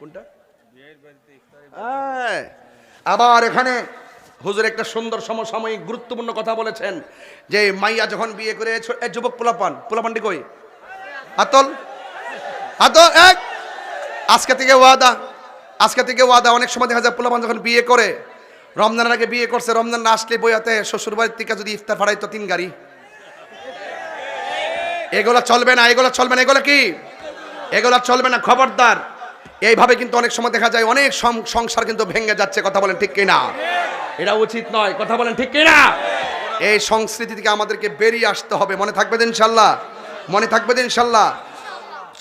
কোনটা। আবার এখানে হুজুর একটা সুন্দর সমসাময়িক গুরুত্বপূর্ণ কথা বলেছেন যে মাইয়া যখন বিয়ে করে যুবক পোলাপান, পোলাপানটি কই? আতল? আতল, এক। আজকে থেকে ওয়াদা, আজকে থেকে ওয়াদা, অনেক সময় দেখা যায় পোলাপান যখন বিয়ে করে, রমজানের আগে বিয়ে করছে, রমজান না আসলে বইয়াতে শ্বশুর বাড়ির থেকে যদি ইফতার ফাড়াইতো তিন গাড়ি। এগুলো চলবে না, এগুলো চলবে না, এগুলো কি? এগুলো চলবে না, খবরদার। এইভাবে কিন্তু অনেক সময় দেখা যায় অনেক সংসার কিন্তু ভেঙে যাচ্ছে কথা বলেন ঠিক কিনা? এটা উচিত নয় কথা বলেন ঠিক কিনা? এই সংস্কৃতি থেকে আমাদেরকে বেরিয়ে আসতে হবে মনে থাকবে ইনশাল্লাহ? মনে থাকবে ইনশাল্লাহ?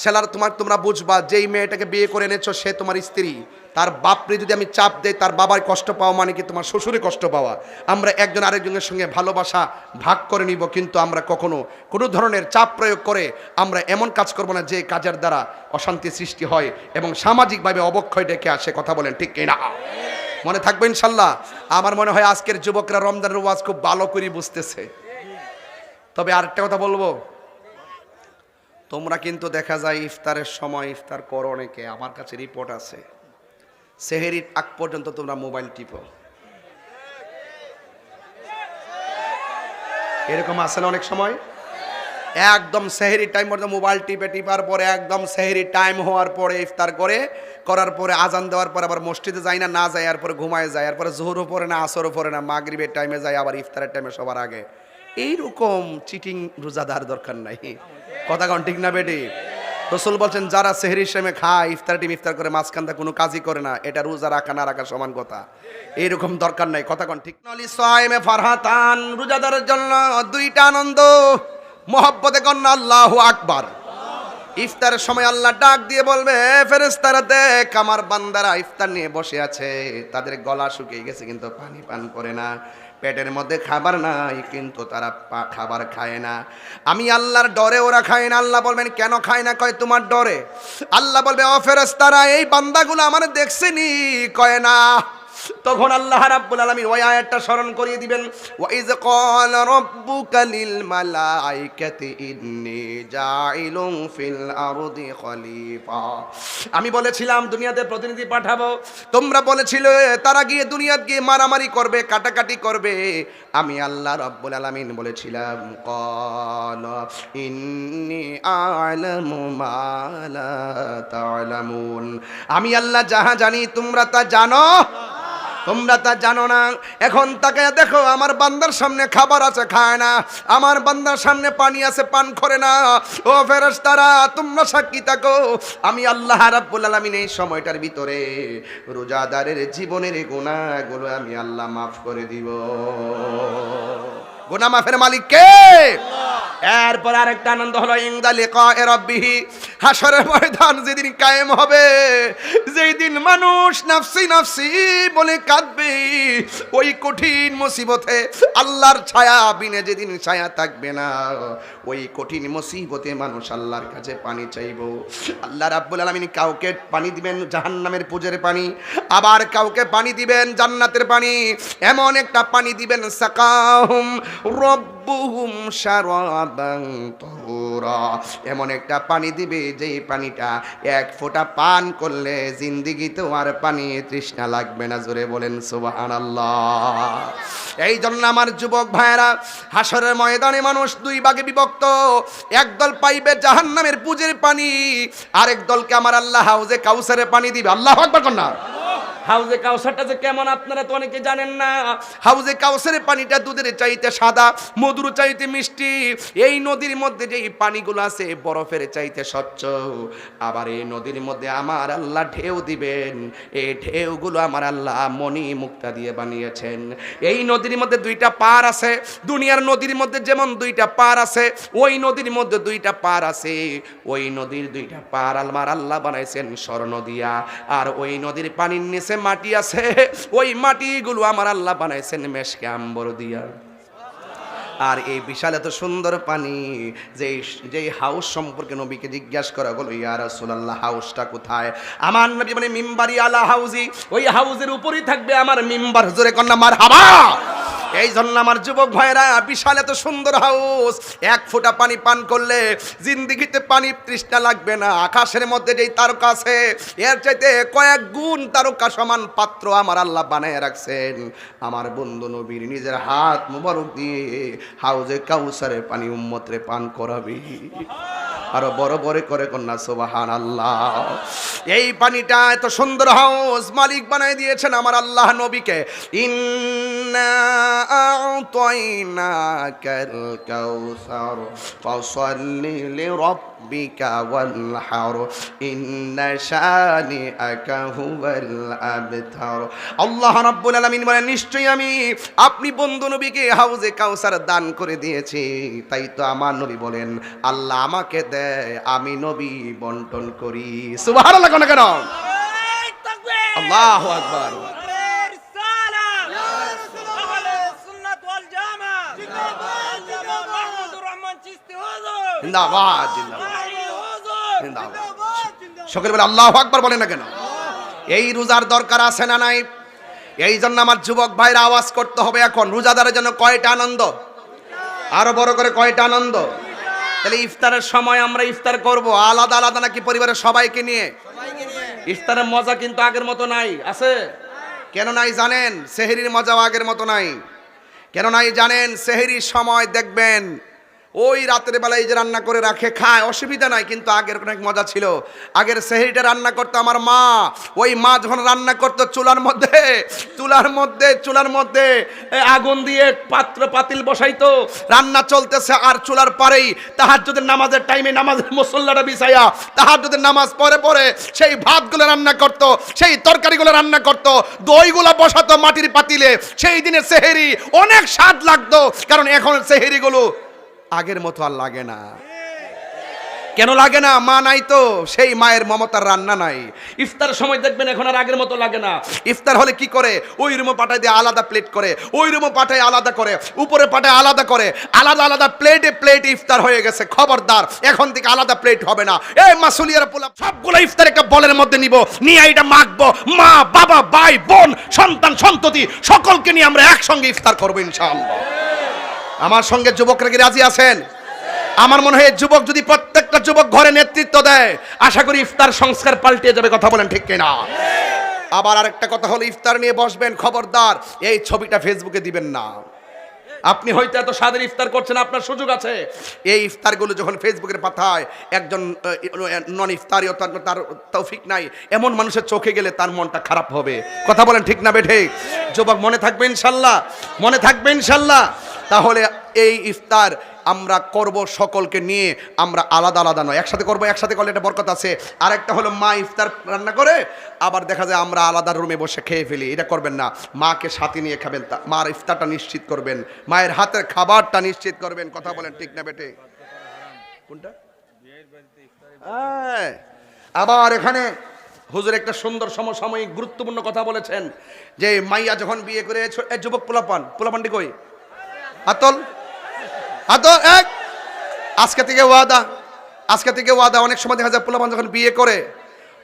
ছেলার তোমার তোমরা বুঝবা, যেই মেয়েটাকে বিয়ে করে এনেছো সে তোমার স্ত্রী। তার বাপরে যদি আমি চাপ দেই, তার বাবার কষ্ট পাওয়া মানে কি তোমার শ্বশুরে কষ্ট পাওয়া? আমরা একজন আরেকজনের সঙ্গে ভালোবাসা ভাগ করে নিব, কিন্তু আমরা কখনো কোনো ধরনের চাপ প্রয়োগ করে আমরা এমন কাজ করব না যে কাজের দ্বারা অশান্তি সৃষ্টি হয় এবং সামাজিকভাবে অবক্ষয় ডেকে আসে, কথা বলেন ঠিক কিনা? মনে থাকবে ইনশাল্লাহ? আমার মনে হয় আজকের যুবকরা রমজানের ওয়াজ খুব ভালো করে বুঝতেছে। তবে আরেকটা কথা বলব? তোমরা কিন্তু দেখা যায় ইফতারের সময় ইফতার করো অনেকে, আমার কাছে রিপোর্ট আছে। সেহেরির আগ পর্যন্ত তোমরা মোবাইল টিপো। এরকম আছে না অনেক সময়? একদম সেহেরি টাইম পর্যন্ত মোবাইল টিপে, টিপার পরে একদম সেহেরি টাইম হওয়ার পরে ইফতার করে, করার পরে আজান দেওয়ার পরে আবার মসজিদে যায় না না যায় এরপরে ঘুমায় যায় এরপরে জোহরও পরে না, আসরও পরে না মাগরিবের টাইমে যায়, আবার ইফতারের টাইমে সবার আগে। এইরকম চিটিং রোজাদার দরকার নাই। কথা কন, ঠিক না বেটি? রসুল বলছেন, যারা সেহরির সময় খায়, ইফতার টিম ইফতার করে মাঝখানটা কোনো কাজই করে না। এটা রোজা রাখা, না রাখা সমান কথা। এইরকম দরকার নাই, কথা কন, ঠিক নলি সোয়াইমে ফারহাতান রোজাদারের জন্য দুইটা আনন্দ, মহব্বতে কন্যা আল্লাহ আকবার। ইফতারের সময় আল্লাহ ডাক দিয়ে বলবে ফেরেস্তারা দেখ, আমার বান্দারা ইফতার নিয়ে বসে আছে। তাদের গলা শুকিয়ে গেছে, কিন্তু পানি পান করে না। পেটের মধ্যে খাবার নাই, কিন্তু তারা খাবার খায় না। আমি আল্লাহর ডরে ওরা খায় না। আল্লাহ বলবেন, কেন খায় না? কয়, তোমার ডরে। আল্লাহ বলবে অফেরস তারা এই বান্দাগুলো আমার দেখছেনি কয়, না। তখন আল্লাহ রাব্বুল আলামিন ওই আয়াতটা স্মরণ করিয়ে দিবেন ওয়াইজ ক্বাল রাব্বুকা লিল মালাইকাতি ইন্নী জাইলুন ফিল আরদি খলিফা। আমি বলেছিলাম, দুনিয়াতে প্রতিনিধি পাঠাবো। তোমরা বলেছিলে, তারা গিয়ে দুনিয়াত গিয়ে মারামারি করবে, কাটাকাটি করবে। আমি আল্লাহ রাব্বুল আলামিন বলেছিলাম, ক্বাল ইন্নী আ'লামু মা লা তা'লামুন। আমি আল্লাহ যাহা জানি তোমরা তা জানো। তোমরা তা জানো না। এখন তাকে দেখো, আমার বান্দার সামনে খাবার আছে, খায় না। আমার বান্দার সামনে পানি আছে, পান করে না। ও ফেরেশতারা, তোমরা সাক্ষী থাকো। আমি আল্লাহ রাব্বুল আলামিন এই সময়টার ভিতরে রোজাদারের জীবনের গুনাহগুলো আমি আল্লাহ মাফ করে দিব। গুনাহ মাফের মালিক কে? এরপর আরেকটা আনন্দ হলো ইংদা লিকা রব্বিহি। হাসরের ময়দান যেদিন কায়েম হবে যেই দিন মানুষ নাফসি নাফসি বলে কাঁদবে, ওই কঠিন মুসিবতে আল্লাহর ছায়া বিনে যেদিন ছায়া থাকবে না, ওই কঠিন মুসিবতে মানুষ আল্লাহর কাছে পানি চাইব। আল্লাহ রাব্বুল আলামিন কাউকে পানি দিবেন জাহান্নামের পুজোর পানি, আবার কাউকে পানি দিবেন জান্নাতের পানি, এমন একটা পানি দিবেন সাকাহুম রব্বুহুম শারাবান তাহুরা। এমন একটা পানি দিবে যেই পানিটা এক ফোঁটা পান করলে জিন্দিগিতেও আর পানি তৃষ্ণা লাগবে না, জোরে বলেন সুবহানাল্লাহ। এই জন্য আমার যুবক ভাইয়েরা হাসরের ময়দানে মানুষ দুই ভাগে বিভক্ত। একদল পাইবে জাহান্নামের পুজের পানি, আরেক দলকে আমার আল্লাহ হাউজে কাউসারে পানি দিবে। আল্লাহ আকবার কন্যা হাউজে কাউসারটা যে কেমন আপনারা তো অনেকে জানেন না। হাউজে কাউসারের পানিটা দুধের চাইতে সাদা, মধুর চাইতে মিষ্টি। এই নদীর মধ্যে যে পানিগুলো আছে, বরফের চাইতে স্বচ্ছ। আবার এই নদীর মধ্যে আমার আল্লাহ ঢেউ দিবেন। এই ঢেউগুলো আমার আল্লাহ মণি মুক্তা দিয়ে বানিয়েছেন। এই নদীর মধ্যে দুইটা পার আছে, দুনিয়ার নদীর মধ্যে যেমন দুইটা পার আছে, ওই নদীর মধ্যে দুইটা পার আছে। ওই নদীর দুইটা পার আলমার আল্লাহ বানাইছেন স্বর্ণ দিয়া। আর ওই নদীর পানির নিচে মাটি আছে, ওই মাটিগুলো আমার আল্লাহ বানাইছেন মেশকে আম্বর দিয়া। আর এই বিশাল এত সুন্দর পানি যে যেই হাউস সম্পর্কে নবীকে জিজ্ঞাসা করা হলো ইয়া রাসূলুল্লাহ, হাউসটা কোথায়? আমার নবী মানে মিম্বারি আলা হাউজি, ওই হাউজের উপরেই থাকবে আমার মিম্বার। জোরে কন্যা মার হাবা এই জন্য আমার যুবক ভাইরা বিশাল এত সুন্দর হাউস। এক ফোঁটা পানি পান করলে জিন্দিগিতে পানি তৃষ্ণা লাগবে না। আকাশের মধ্যে যেই তারকা আছে, এর চাইতে কয়েক গুণ তারকা সমান পাত্র আমার আল্লাহ বানায় রাখছেন। আমার বন্ধু নবীর নিজের হাত মুবারক দিয়ে হাউজে কাউসারে পানি উম্মতরে পান করাবি। আরও বড় বড় করে কন্যা সোবাহান আল্লাহ এই পানিটা এত সুন্দর হাউস মালিক বানাই দিয়েছেন আমার আল্লাহ নবীকে। ইন্না আ'তাইনাকাল কাউসার, ফাসাল্লি ওয়ানহার ইন্না শানিআকা হুয়াল আবতার আল্লাহ রাব্বুল আলামিন বলেন নিশ্চয়ই আমি আপনি বন্ধু নবীকে হাউজে কাউসার দান করে দিয়েছি। তাই তো আমার নবী বলেন আল্লাহ আমাকে দেয় আমি নবী বন্টন করি। সুবহানাল্লাহ কেন কেন! আল্লাহু আকবার। ওয়াল! জিন্দাবাদ! জিন্দাবাদ। সকলে বলে আল্লাহ আকবার বলেন না কেন? এই রোজার দরকার আছে না নাই? এই জন্য আমার যুবক ভাইরা আওয়াজ করতে হবে এখন। রোজাদারের জন্য কয়টা আনন্দ? আরও বড় করে কয়টা আনন্দ? তাহলে ইফতারের সময় আমরা ইফতার করব। আলাদা আলাদা নাকি পরিবারের সবাইকে নিয়ে? ইফতারের মজা কিন্তু আগের মতো নাই। আছে? কেন নাই জানেন? সেহেরির মজাও আগের মতো নাই। কেন নাই জানেন? সেহেরির সময় দেখবেন ওই রাতের বেলায় যে রান্না করে রাখে, খায়, অসুবিধা নাই, কিন্তু আগের অনেক মজা ছিল। আগের সেহেরিটা রান্না করতো আমার মা, ওই মা যখন রান্না করতো চুলার মধ্যে চুলার মধ্যে চুলার মধ্যে আগুন দিয়ে পাত্র পাতিল বসাইতো, রান্না চলতেছে আর চুলার পারেই তাহার যদি নামাজের টাইমে নামাজের মুসল্লাটা বিছাইয়া তাহার যদি নামাজ পরে পরে সেই ভাতগুলো রান্না করত, সেই তরকারিগুলো রান্না করত, দইগুলো বসাতো মাটির পাতিলে, সেই দিনে সেহেরি অনেক স্বাদ লাগতো, কারণ এখন সেহেরিগুলো আগের মতো আর লাগে না। কেন লাগে না? মা নাই তো, সেই মায়ের মমতার রান্না নাই। ইফতার সময় দেখবেন এখন আর আগের মতো লাগে না। ইফতার হলে কি করে? ওই রুমে পাঠায় দিয়ে আলাদা প্লেট করে, ওই রুমে পাঠায় আলাদা করে, উপরে পাঠায় আলাদা করে। আলাদা আলাদা প্লেটে প্লেট ইফতার হয়ে গেছে, খবরদার। এখন থেকে আলাদা প্লেট হবে না। এই মাসুলিয়ার পোলা, সবগুলো ইফতার একটা বলের মধ্যে নিব। নিয়ে এটা মাখবো। মা, বাবা, ভাই, বোন, সন্তান, সন্ততি, সকলকে নিয়ে আমরা একসঙ্গে ইফতার করব ইনশাআল্লাহ। আমার সঙ্গে যুবকরা কি রাজি আছেন? আমার মনে হয় যুবক যদি প্রত্যেকটা যুবক ঘরে নেতৃত্ব দেয়, আশা করি ইফতার সংস্কার পাল্টে যাবে, কথা বলেন ঠিক কিনা? আবার আরেকটা কথা হলো, ইফতার নিয়ে বসবেন খবরদার, এই ছবিটা ফেসবুকে দিবেন না। আপনি হয়তো এত স্বাদের ইফতার করছেন, আপনার সুযোগ আছে। এই ইফতারগুলো যখন ফেসবুকের পাতায় একজন নন ইফতারি তার তার তৌফিক নাই, এমন মানুষের চোখে গেলে তার মনটা খারাপ হবে। কথা বলেন ঠিক না বেঠে যুবক মনে থাকবে ইনশাল্লাহ, মনে থাকবে ইনশাল্লাহ। তাহলে এই ইফতার আমরা করব সকলকে নিয়ে, আমরা আলাদা আলাদা নয়। একসাথে করব, একসাথে করলে একটা বরকত আছে। আর একটা হলো মা ইফতার রান্না করে, আবার দেখা যায় আমরা আলাদা রুমে বসে খেয়ে ফেলি। এটা করবেন না। মাকে সাথে নিয়ে খাবেন মার ইফতারটা নিশ্চিত করবেন। মায়ের হাতের খাবারটা নিশ্চিত করবেন। কথা বলেন ঠিক না বেটে কোনটা। আবার এখানে হুজুর একটা সুন্দর সমসাময়িক গুরুত্বপূর্ণ কথা বলেছেন। যে মাইয়া যখন বিয়ে করে যুবক পোলাপান, পোলাপানটি কই? আতল আতল এক। আজকে থেকে ওয়াদা আজকে থেকে ওয়াদা। অনেক সময় দেখা যায় পোলাপান যখন বিয়ে করে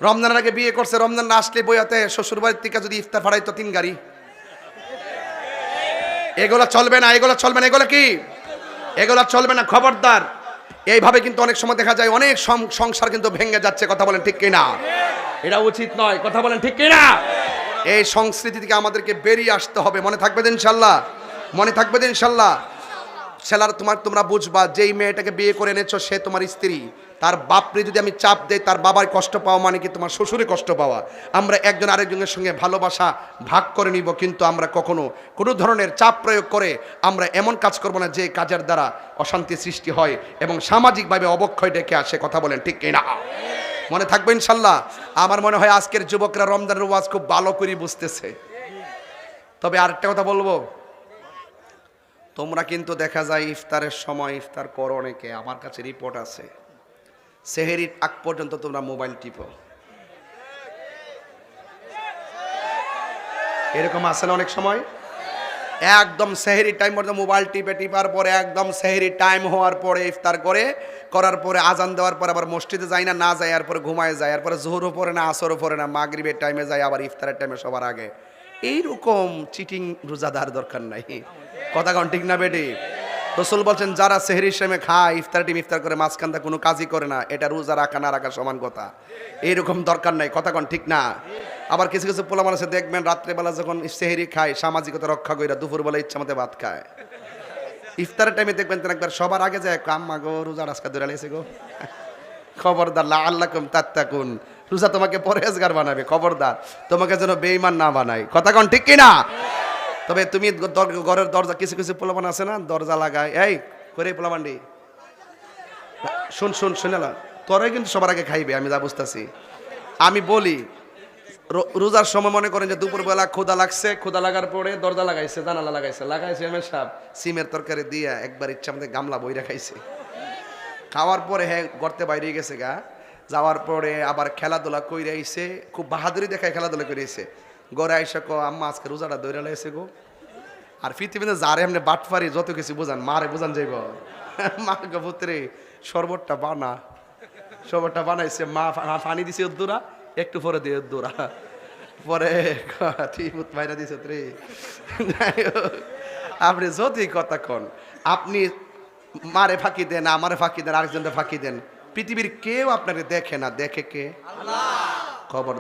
রমজানের আগে বিয়ে করছে রমজান না আসলে বইয়াতে শ্বশুর বাড়ির থেকে যদি ইফতার ফাড়াইতো তিন গাড়ি। এগুলো চলবে না এগুলো চলবে না এগুলো কি? এগুলো চলবে না খবরদার। এইভাবে কিন্তু অনেক সময় দেখা যায় অনেক সংসার কিন্তু ভেঙে যাচ্ছে কথা বলেন ঠিক কিনা? এটা উচিত নয় কথা বলেন ঠিক কিনা? এই সংস্কৃতি থেকে আমাদেরকে বেরিয়ে আসতে হবে মনে থাকবে ইনশাল্লাহ। মনে থাকবে তো ইনশাল্লাহ? ছেলার, তোমার, তোমরা বুঝবা, যেই মেয়েটাকে বিয়ে করে এনেছো, সে তোমার স্ত্রী। তার বাপরে যদি আমি চাপ দেই, তার বাবার কষ্ট পাওয়া মানে কি তোমার শ্বশুরে কষ্ট পাওয়া? আমরা একজন আরেকজনের সঙ্গে ভালোবাসা ভাগ করে নিব, কিন্তু আমরা কখনো কোনো ধরনের চাপ প্রয়োগ করে আমরা এমন কাজ করব না যে কাজের দ্বারা অশান্তি সৃষ্টি হয় এবং সামাজিকভাবে অবক্ষয় ডেকে আসে, কথা বলেন ঠিক কিনা? মনে থাকবে ইনশাল্লাহ? আমার মনে হয় আজকের যুবকরা রমজানের ওয়াজ খুব ভালো করে বুঝতেছে। তবে আরেকটা কথা বলব? তোমরা কিন্তু দেখা যায় ইফতারের সময় ইফতার করো অনেকে, আমার কাছে রিপোর্ট আছে। সেহেরির আগ পর্যন্ত তোমরা মোবাইল টিপো। এরকম আছে না অনেক সময়? একদম সেহেরি টাইম পর্যন্ত মোবাইল টিপে, টিপার পরে একদম সেহেরি টাইম হওয়ার পরে ইফতার করে, করার পরে আজান দেওয়ার পরে আবার মসজিদে যায় না না যায় এরপরে ঘুমায় যায় এরপরে জোহরও পরে না, আসরও পরে না মাগরিবের টাইমে যায়, আবার ইফতারের টাইমে সবার আগে। এইরকম চিটিং রোজাদার দরকার নাই। কথা কন, ঠিক না বেটি? রসুল বলছেন, যারা সেহরির সময় খায়, ইফতার টিম ইফতার করে মাঝখানটা কোনো কাজই করে না, এটা রোজা রাখা, না রাখা সমান কথা। এইরকম দরকার নাই, কথা কন, ঠিক না? আবার কিছু কিছু পোলা মানুষ দেখবেন রাত্রেবেলা যখন সেহেরি খায়, সামাজিকতা রক্ষা কইরা দুপুরবেলা ইচ্ছা মতো ভাত খায়। ইফতারের টাইমে দেখবেন তেন একবার সবার আগে যায় কাম্মা গো, রোজা রাস্কা ধরে লেছে গো। খবরদার, লা আল্লাহ কুম তাত্তাকুন। রোজা তোমাকে পরেজগার বানাবে, খবরদার। তোমাকে যেন বেইমান না বানায়। কথা কন, ঠিক কিনা? তবে তুমি ঘরের দরজা কিছু কিছু পোলাপান আছে না? দরজা লাগায়। এই করে পোলাপান্ডি শুন শুন, শুনে না তোরাই কিন্তু সবার আগে খাইবে, আমি যা বুঝতেছি। আমি বলি রোজার সময় মনে করেন যে দুপুরবেলা ক্ষুদা লাগছে ক্ষুদা লাগার পরে দরজা লাগাইছে, জানালা লাগাইছে। লাগাইছে এমএ সাহেব সিমের তরকারি দিয়ে একবার ইচ্ছা আমাদের গামলা বই খাইছে। খাওয়ার পরে হ্যাঁ গর্তে বাইরে গেছে গা। যাওয়ার পরে আবার খেলাধুলা কইরে আইছে, খুব বাহাদুরি দেখায় খেলাধুলা করে আইছে। গড়ে আইসা ক আম্মা আজকে রোজাটা দৌড়ে লাইছে গো। আর পৃথিবীতে যারে এমনি বাটফারি যত কিছু বুঝান মারে বুঝান যাইব। মা গো পুত্রে শরবতটা বানা। শরবতটা বানাইছে মা পানি দিছে উদ্দুরা একটু পরে দিয়ে উদ্দুরা। পরে ঠিক মাইরা দিছে রে। আপনি যদি কথা কন আপনি মারে ফাঁকি দেন আমারে ফাঁকি দেন আরেকজনকে ফাঁকি দেন পৃথিবীর কেউ আপনাকে দেখে না দেখে কে? খবর